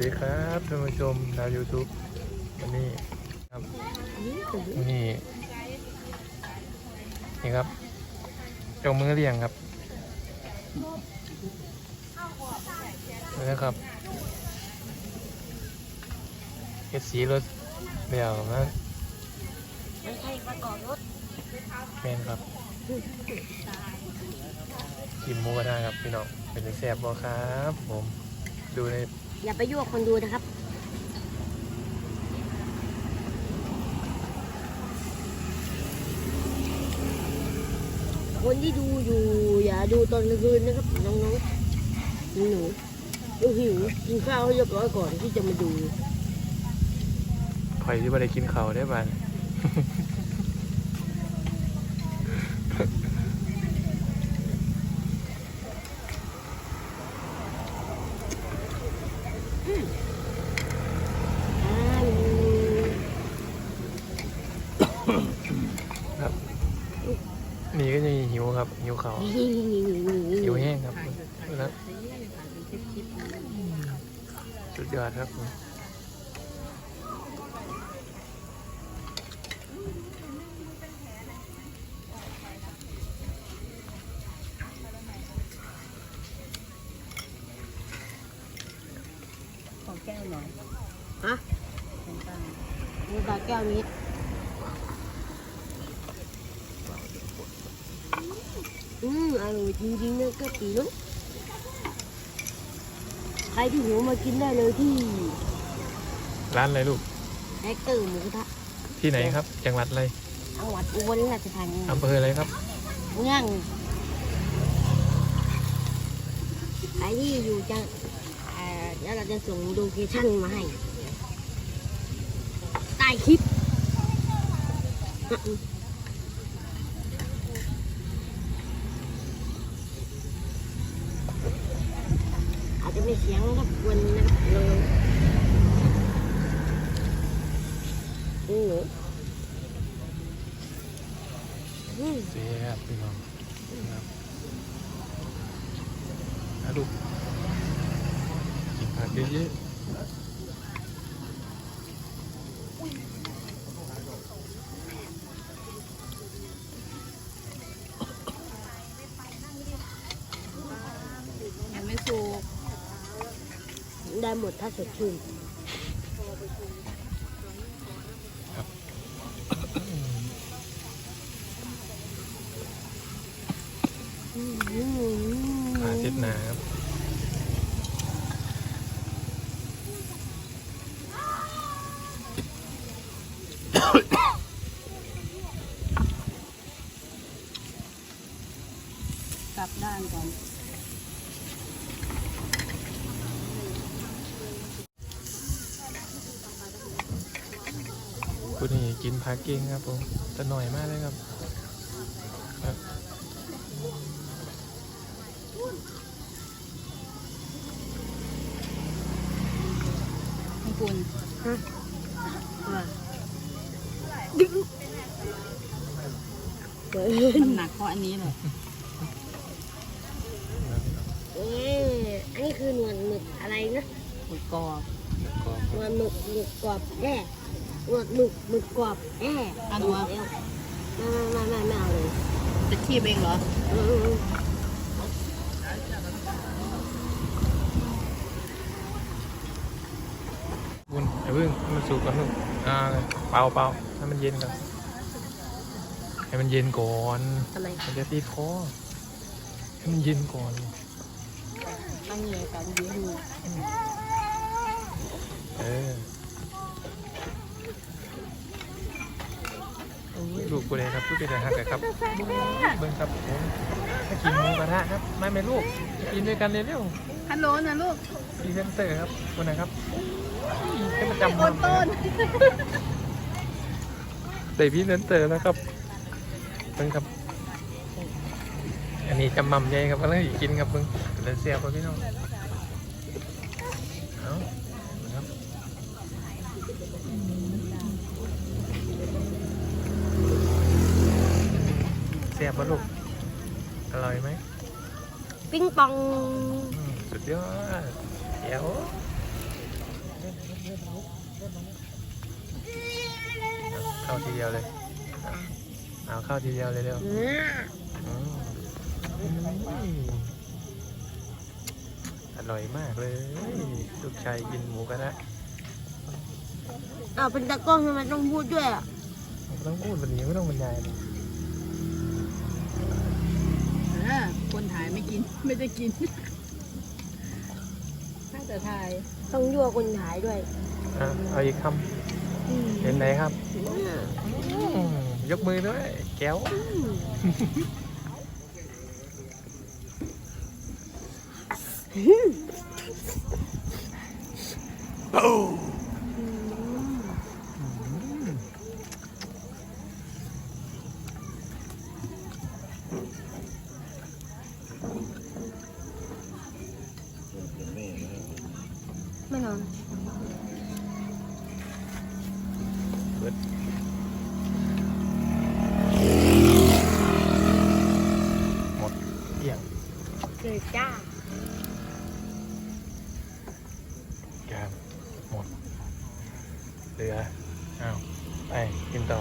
ดีครับท่านผู้ชมชาว YouTube วันนี้ครับนี่นี่ครับเจ้ามือเลี้ยงครับนี่นะครับเอสีรถเดี่ยวนะไม่ใช่ประกอบรถแมนครับกินหมูกระทะครับพี่น้องเป็นแซ่บบ่ครับ ผมดูใน อย่าไปยั่วคนดูนะครับ คนที่ดูอยู่ อย่าดูตอนกลางคืนนะครับน้องๆหนูๆดูหิวกินข้าวให้เรียบร้อยก่อนที่จะมาดูข่อยที่ไม่ได้กินเขาวได้บ้าน อ้าว ครับ นี่ก็ยังหิวครับ หิว เขาวนี่หิวแห้งครับแล้วสุดยอดครับผมของแก้วหน่อย ฮะของป้ามีตาแก้วนี้ อืมอร่อยจริงๆนะกะปินุ๊กใครที่หิวมากินได้เลยที่ร้านอะไรลูกแฮกเตอร์หมูกระทะที่ไหนครับ จังหวัดอะไรจังหวัดอุบลราชธานีอำเภออะไรครับย่างใครที่อยู่จังเอ่อเดี๋ยวเราจะส่งโลเคชั่นมาให้ใต้คลิป จะมีเสียงรบกวนนะครับเลยอ้โหอืมเสียบพี่น้องนะครับนะลูกกินผักเยอะยั ได้หมดถ้าสดชื่นอืมๆผ่าเช็ดหนาครับกลับด้านก่อน คุณนี่กินผักเก่งครับผมแต่หน่อยมากเลยครับครับให้คุณว่าเกินมันหนักเพราะอันนี้เลยเอ๊ะอันนี้คือหนวดหมึกอะไรนะหมูกรอบก็หนวดหมึกหมึกกรอบแน่ หนวดหมึกหมึกกรอบแน่อันวะไม่ไม่ไม่ไม่เอาเลยจะชีพเองเหรอ อืมอืมคุณอย่าเพิ่งให้มันสุกก่อนลูกอ่าเปล่าเปล่าให้มันเย็นก่อนให้มันเย็นก่อนทำไมมันจะติดคอให้มันเย็นก่อนตั้งเหนียกันเยอะอยู่ เออโอ้ยลู กกูเลยครับเป็นะไรหักกันครับเบิ้งครับผมมากินหมูกระทะครับไม่เป็นลูกกินด้วยกันเลยเร็วฮัลโหลนะลูกพรีเซนเตอร์ครับคนนะครับให้มันจำโอนต้นใส่พรีเซนเตอร์นะครับเบิ้งครับ อันนี้จำมั่มใหญ่ครับก็เลยกินครับเบิ้งเป็นเสียบครับพี่น้องเอา เสียบปะลูก อร่อยไหมปิ้งปองอืมสุดยอดเดี๋ยวเข้าทีเดียวเลยเอาเข้าทีเดียวเลยเร็วเนี่ยอืมอร่อยมากเลยลูกชายกินหมูกระทะอ้าวเป็นตากล้องทำไมต้องพูดด้วยอะ ไม่ต้องพูดแบบนี้ไม่ต้องบรรยายเลย คนถ่ายไม่กิน ไม่ได้กิน ถ้าแต่ถ่ายต้องยั่วคนถ่ายด้วยอะเอาอีกคอืมำเห็นไหนครับเนี่ยอืมยกมือด้วยแก้ว ไม่นอนหมดเอี่ยงคือจ้าแกมหมดเหลืออ้าวไปกินต่อ